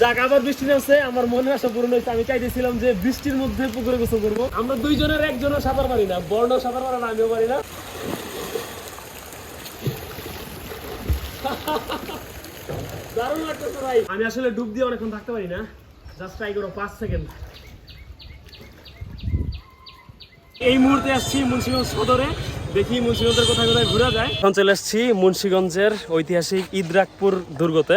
যাক, আবার বৃষ্টি নামছে, আমার পূরণ হয়েছে। আমি চাইতেছিলাম যে বৃষ্টির মধ্যে পুকুরে গোসল করব। আমরা দুইজনের, একজনও সাঁতার পারি না বর্ণ সাঁতার না, আমিও পারি না। দারুণ লাগতেছে ভাই। আমি আসলে ডুব দিয়ে অনেকক্ষণ থাকতে পারি না। জাস্ট ট্রাই করো, পাঁচ সেকেন্ড এই মুহূর্তে আসছি মুন্সিগঞ্জ সদরে। দেখি মুন্সিগঞ্জের কোথায় কোথায় ঘুরা যায়। এখন চলে মুন্সিগঞ্জের ঐতিহাসিক ইদ্রাকপুর দুর্গতে।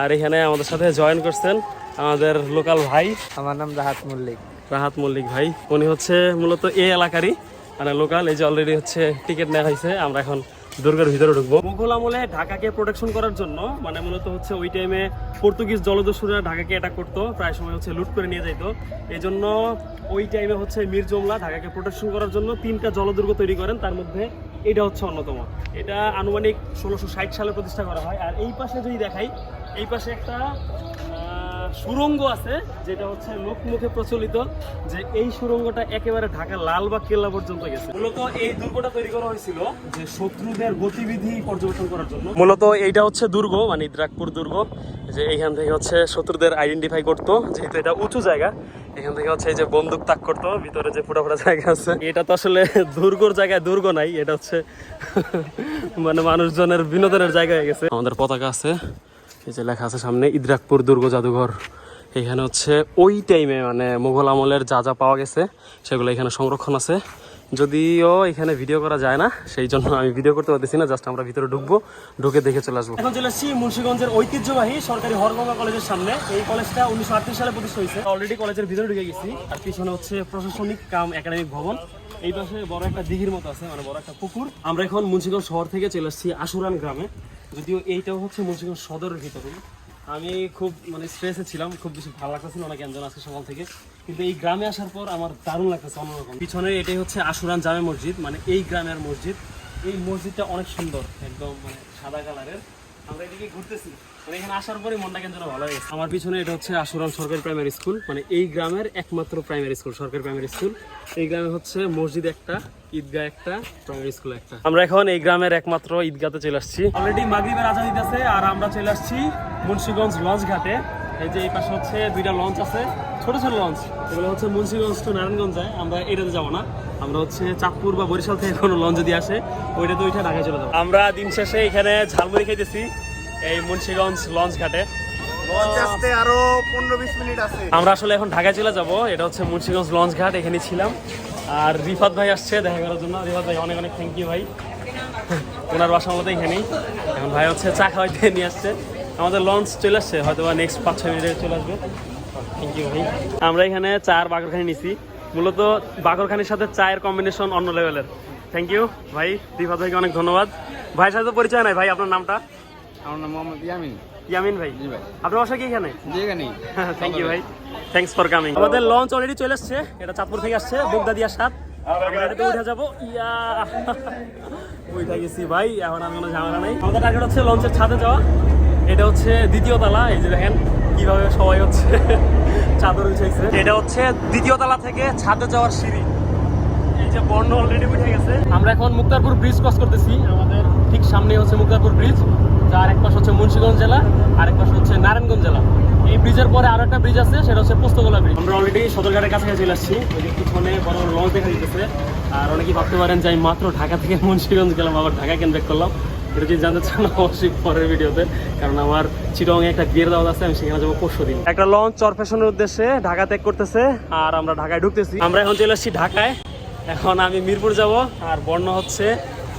আর এখানে আমাদের সাথে জয়েন করছেন আমাদের লোকাল ভাই। আমার নাম রাহাত মল্লিক। রাহাত মল্লিক ভাই উনি হচ্ছে মূলত এই এলাকারই মানে লোকাল এই যে অলরেডি হচ্ছে টিকিট নেওয়া হয়েছে আমরা এখন দুর্গের ভিতরে ঢুকবো। মুঘল আমলে ঢাকাকে প্রোটেকশন করার জন্য মানে মূলত হচ্ছে ওই টাইমে পর্তুগিজ জলদস্যুরা ঢাকাকে অ্যাটাক করতো, প্রায় সময় হচ্ছে লুট করে নিয়ে যাইতো। এই জন্য ওই টাইমে হচ্ছে মীর জমলা ঢাকাকে প্রোটেকশন করার জন্য তিনটা জলদুর্গ তৈরি করেন, তার মধ্যে এটা হচ্ছে অন্যতম। এটা আনুমানিক ষোলোশো সালে প্রতিষ্ঠা করা হয়। আর এই পাশে যদি দেখাই, এই পাশে একটা আহ, সুড়ঙ্গ আছে যেটা হচ্ছে লোকমুখে প্রচলিত যে এই সুড়ঙ্গটা একেবারে ঢাকা লালবাগ কেল্লা পর্যন্ত গেছে। মূলত এই দুর্গটা তৈরি করা হয়েছিল যে শত্রুদের গতিবিধি পর্যবেক্ষণ করার জন্য। মূলত এইটা হচ্ছে দুর্গ মানে ইদ্রাকপুর দুর্গ যে এইখান থেকে হচ্ছে শত্রুদের আইডেন্টিফাই করতো যেহেতু এটা উঁচু জায়গা এখান থেকে হচ্ছে এই যে বন্দুক তাক করতো ভিতরে যে ফোটা ফুটা জায়গা আছে। এটা তো আসলে দুর্গর জায়গায় দুর্গ নাই এটা হচ্ছে মানে মানুষজনের বিনোদনের জায়গা হয়ে গেছে। আমাদের পতাকা আছে এই যে লেখা আছে সামনে, ইদ্রাকপুর দুর্গ জাদুঘর। এখানে হচ্ছে ওই টাইমে মানে মুঘল আমলের যা যা পাওয়া গেছে, সেগুলো এখানে সংরক্ষণ আছে। যদিও এখানে ভিডিও করা যায় না, সেই জন্য আমি ভিডিও করতে পারতেছি না জাস্ট আমরা ভিতরে ঢুকবো, ঢুকে দেখে চলে আসব। এখন চলে আসছি মুন্সিগঞ্জের ঐতিহ্যবাহী সরকারি হরগঙ্গা কলেজের সামনে। এই কলেজটা উনিশশো আটত্রিশ সালে প্রতিষ্ঠা হয়েছে। অলরেডি কলেজের ভিতরে ঢুকে গেছি। আর পিছনে হচ্ছে প্রশাসনিক কাম একাডেমিক ভবন। এই পাশে বড় একটা দিঘির মতো আছে মানে বড় একটা পুকুর। আমরা এখন মুন্সিগঞ্জ শহর থেকে চলে আসছি আশুরান গ্রামে। যদিও এইটাও হচ্ছে মুন্সিগঞ্জ সদরের ভিতরে আমি খুব মানে স্ট্রেসে ছিলাম, খুব বেশি ভালো লাগতেছিল অনেক একজন আজকে সকাল থেকে। কিন্তু এই গ্রামে আসার পর আমার দারুণ লাগতেছে অন্যরকম। পিছনে এটাই হচ্ছে আশুরান জামে মসজিদ মানে এই গ্রামের মসজিদ। এই মসজিদটা অনেক সুন্দর, একদম মানে সাদা কালারের আমরা এদিকে ঘুরতেছি। মানে এখানে আসার পরে মনটা ভালো হয়ে গেছে। আমার পিছনে এটা হচ্ছে আশুরাম সরকারি প্রাইমারি স্কুল মানে এই গ্রামের একমাত্র প্রাইমারি স্কুল সরকারি প্রাইমারি স্কুল এই গ্রামে হচ্ছে মসজিদ একটা ঈদগাহ একটা প্রাইমারি স্কুল একটা। আমরা এখন এই গ্রামের একমাত্র ঈদগাতে চলে আসছি। অলরেডি মাগরিবের আজাদ আছে আর আমরা চলে আসছি মুন্সিগঞ্জ লঞ্চ ঘাটে এই যে এই পাশে হচ্ছে দুইটা লঞ্চ আছে। ছোট ছোট লঞ্চ এগুলো হচ্ছে মুন্সিগঞ্জ টু নারায়ণগঞ্জ। যায় আমরা এটাতে যাব না। আমরা হচ্ছে চাঁদপুর বা বরিশাল থেকে কোনো লঞ্চ যদি আসে ওইটাতে ওইটা ঢাকায় চলে যাব। আমরা দিন শেষে এখানে ঝালমুড়ি খাইতেছি এই মুন্সিগঞ্জ লঞ্চ ঘাটে। আরও পনেরো বিশ মিনিট আছে। আমরা আসলে এখন ঢাকায় চলে যাব। এটা হচ্ছে মুন্সিগঞ্জ লঞ্চ ঘাট এখানে ছিলাম। আর রিফাত ভাই আসছে দেখা করার জন্য। রিফাত ভাই অনেক অনেক থ্যাংক ইউ ভাই। ওনার বাসা মতো এখানেই। এখন ভাই হচ্ছে চা খাওয়াইতে নিয়ে আসছে। আমাদের লঞ্চ চলে আসছে হয়তো বা নেক্সট পাঁচ ছয় মিনিটে চলে আসবে। থ্যাংক ইউ ভাই। আমরা এখানে চার বাগরখানি নিছি। মূলত বাগরখানির সাথে চায়ের কম্বিনেশন অন্য লেভেলের থ্যাংক ইউ ভাই। রিফাত ভাইকে অনেক ধন্যবাদ। ভাইয়ের সাথে পরিচয় নাই ভাই আপনার নামটা? আমার নাম মোহাম্মদ ইয়ামিন। ইয়ামিন ভাই। আপনার বাসা কি এখানে? থ্যাংক ইউ ভাই। থ্যাংকস ফর কামিং আমাদের লঞ্চ অলরেডি চলে আসছে। এটা চাঁদপুর থেকে আসছে বগদা দিয়া সাত। আমরা উঠে যাব। ইয়া। উঠে গেছি ভাই এখন আমি কোনো ঝামেলা নেই। আমাদের টার্গেট হচ্ছে লঞ্চের ছাদে যাওয়া। এটা হচ্ছে দ্বিতীয় তলা এই যে দেখেন কীভাবে সবাই হচ্ছে চাদর বিছাইছে এটা হচ্ছে দ্বিতীয় তলা থেকে ছাদে যাওয়ার সিঁড়ি। এই যে বর্ণ অলরেডি উঠে গেছে। আমরা এখন মুক্তারপুর ব্রিজ ক্রস করতেছি। আমাদের ঠিক সামনে হচ্ছে মুক্তারপুর ব্রিজ যার এক পাশ হচ্ছে মুন্সিগঞ্জ জেলা আরেক পাশ হচ্ছে নারায়ণগঞ্জ জেলা। এই ব্রিজের পরে আরও একটা ব্রিজ আছে সেটা হচ্ছে পোস্তগোলা ব্রিজ আমরা অলরেডি সদরঘাটের কাছাকাছি চলে আসছি। ওই যে পিছনে বড় বড় লঞ্চ দেখা দিতেছে আর অনেকেই ভাবতে পারেন যে আমি মাত্র ঢাকা থেকে মুন্সিগঞ্জ গেলাম আবার ঢাকা কেন ব্যাক করলাম? এটা যদি জানতে চান অবশ্যই পরের ভিডিওতে কারণ আমার চিটং একটা বিয়ের দাওয়াত আছে আমি সেখানে যাব পরশু দিন। একটা লঞ্চ চরফেশনের উদ্দেশ্যে ঢাকা ত্যাগ করতেছে আর আমরা ঢাকায় ঢুকতেছি। আমরা এখন চলে আসছি ঢাকায়। এখন আমি মিরপুর যাব আর বর্ণ হচ্ছে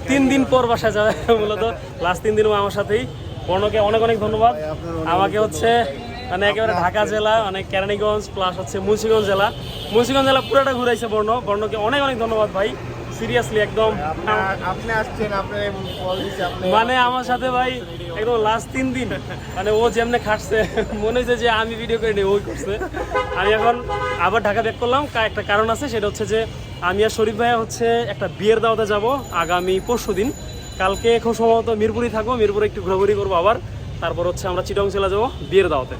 তিন দিন পর বাসায় যাবে মূলত লাস্ট তিন দিন আমার সাথেই। বর্ণকে অনেক অনেক ধন্যবাদ। আমাকে হচ্ছে মানে একেবারে ঢাকা জেলা মানে কেরানীগঞ্জ প্লাস হচ্ছে মুন্সিগঞ্জ জেলা। মুন্সিগঞ্জ জেলা পুরোটা ঘুরাইছে বর্ণ। বর্ণকে অনেক অনেক ধন্যবাদ ভাই। সিরিয়াসলি একদম। আপনি আসছেন আপনি কল আপনি মানে আমার সাথে ভাই একদম লাস্ট তিন দিন মানে ও যেমনে খাটছে মনে হয়েছে যে আমি ভিডিও করে ওই করছে। আমি এখন আবার ঢাকা ব্যাক করলাম একটা কারণ আছে সেটা হচ্ছে যে আমি আর শরীফ ভাইয়া হচ্ছে একটা বিয়ের দাওয়াতে যাব আগামী পরশু দিন। কালকে খুব সম্ভবত মিরপুরি থাকব মিরপুরে একটু ঘোরাঘুরি করব আবার। তারপর হচ্ছে আমরা চিটং চলে যাব বিয়ের দাওয়াতে।